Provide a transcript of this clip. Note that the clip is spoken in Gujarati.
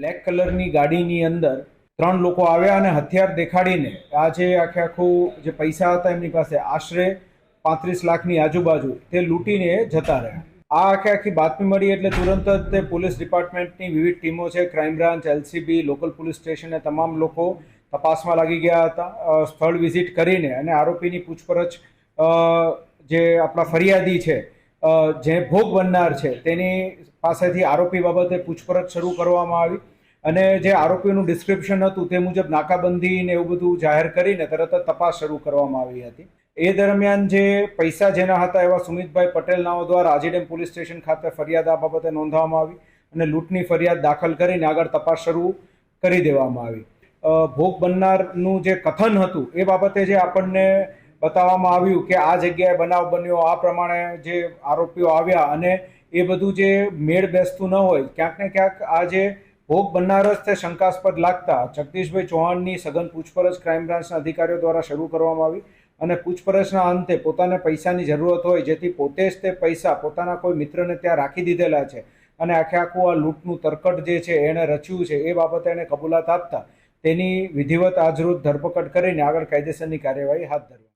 બ્લેક કલરની ગાડીની અંદર ત્રણ લોકો આવ્યા અને હથિયાર દેખાડીને આ જે આખે આખું જે પૈસા હતા એમની પાસે, આશરે પાંત્રીસ લાખની આજુબાજુ તે લૂંટીને જતા રહ્યા. આ આખે આખી બાતમી મળી એટલે તુરંત જ તે પોલીસ ડિપાર્ટમેન્ટની વિવિધ ટીમો છે crime branch LCB local police સ્ટેશને તમામ લોકો તપાસમાં લાગી ગયા હતા સ્થળ વિઝિટ કરીને અને આરોપીની પૂછપરછ જે આપણા ફરિયાદી છે જે ભોગ બનનાર છે, તેની પાસેથી આરોપી બાબતે પૂછપરછ શરૂ કરવામાં આવી અને જે આરોપીનું ડિસ્ક્રિપ્શન હતું તે મુજબ નાકાબંધી ને એવું બધું જાહેર કરીને તરત જ તપાસ શરૂ કરવામાં આવી હતી. એ દરમિયાન જે પૈસા જેના હતા એવા સુમિતભાઈ પટેલ નાઓ દ્વારા આજીડેમ પોલીસ સ્ટેશન ખાતે ફરિયાદ આ બાબતે નોંધવામાં આવી અને લૂંટની ફરિયાદ દાખલ કરીને આગળ તપાસ શરૂ કરી દેવામાં આવી. ભોગ બનનારનું જે કથન હતું એ બાબતે જે આપણને બતાવવામાં આવ્યું કે આ જગ્યાએ બનાવ બન્યો. આ પ્રમાણે જે આરોપીઓ આવ્યા અને એ બધું જે મેળ બેસતું ન હોય, ક્યાંક ને ક્યાંક આ જે ભોગ બનનાર તે શંકાસ્પદ લાગતા જગદીશભાઈ ચૌહાણની સઘન પૂછપરછ ક્રાઇમ બ્રાન્ચના અધિકારીઓ દ્વારા શરૂ કરવામાં આવી અને પૂછપરછના અંતે પોતાને પૈસાની જરૂરત હોય, જેથી પોતે જ તે પૈસા પોતાના કોઈ મિત્રને ત્યાં રાખી દીધેલા છે અને આખે આખું આ લૂંટનું તરકટ જે છે એણે રચ્યું છે, એ બાબતે એણે કબૂલાત આપતા તેની વિધિવત આજરોજ ધરપકડ કરીને આગળ કાયદેસરની કાર્યવાહી હાથ ધરવામાં